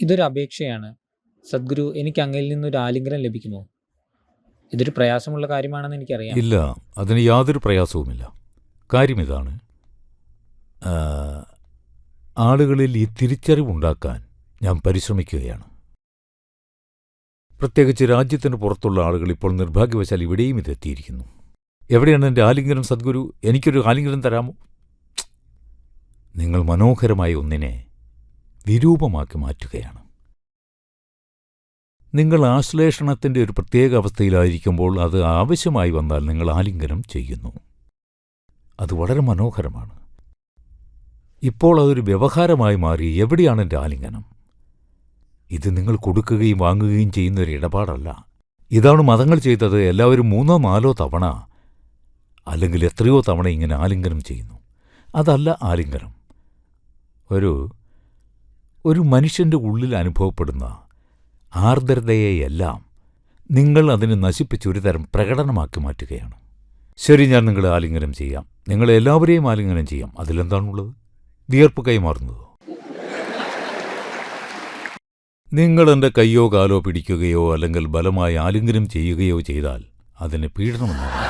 ഇതൊരു അപേക്ഷയാണ്. സദ്ഗുരു എനിക്ക് അങ്ങയിൽ നിന്നൊരു ആലിംഗനം ലഭിക്കുമോ? ഇതൊരു പ്രയാസമുള്ള കാര്യമാണെന്ന് എനിക്കറിയാം. ഇല്ല അതിന് യാതൊരു പ്രയാസവുമില്ല. കാര്യം ഇതാണ് ആളുകളിൽ ഈ തിരിച്ചറിവുണ്ടാക്കാൻ ഞാൻ പരിശ്രമിക്കുകയാണ്. പ്രത്യേകിച്ച് രാജ്യത്തിന് പുറത്തുള്ള ആളുകൾ ഇപ്പോൾ നിർഭാഗ്യവശാൽ ഇവിടെയും ഇതെത്തിയിരിക്കുന്നു എവിടെയാണ് എന്റെ ആലിംഗനം സദ്ഗുരു? എനിക്കൊരു ആലിംഗനം തരാമോ? നിങ്ങൾ മനോഹരമായ ഒന്നിനെ വിരൂപമാക്കി മാറ്റുകയാണ്. നിങ്ങൾ ആശ്ലേഷണത്തിന്റെ ഒരു പ്രത്യേക അവസ്ഥയിലായിരിക്കുമ്പോൾ അത് ആവശ്യമായി വന്നാൽ നിങ്ങൾ ആലിംഗനം ചെയ്യുന്നു. അത് വളരെ മനോഹരമാണ്. ഇപ്പോൾ അതൊരു വ്യവഹാരമായി മാറി എവിടെയാണ് എന്റെ ആലിംഗനം? ഇത് നിങ്ങൾ കൊടുക്കുകയും വാങ്ങുകയും ചെയ്യുന്ന ഒരു ഇടപാടല്ല. ഇതാണ് മതങ്ങൾ ചെയ്തത് എല്ലാവരും മൂന്നോ നാലോ തവണ അല്ലെങ്കിൽ എത്രയോ തവണ ഇങ്ങനെ ആലിംഗനം ചെയ്യുന്നു. അതല്ല ആലിംഗനം. ഒരു ഒരു മനുഷ്യന്റെ ഉള്ളിൽ അനുഭവപ്പെടുന്ന ആർദ്രതയെയെല്ലാം നിങ്ങൾ അതിനെ നശിപ്പിച്ച് ഒരു തരം പ്രകടനമാക്കി മാറ്റുകയാണ്. ശരി ഞാൻ നിങ്ങളെ ആലിംഗനം ചെയ്യാം. നിങ്ങൾ എല്ലാവരെയും ആലിംഗനം ചെയ്യാം. അതിലെന്താണുള്ളത്? വിയർപ്പ് കൈമാറുന്നതോ നിങ്ങൾ എന്റെ കയ്യോ കാലോ പിടിക്കുകയോ അല്ലെങ്കിൽ ബലമായി ആലിംഗനം ചെയ്യുകയോ ചെയ്താൽ അതിന് പീഡനമെന്നാണ്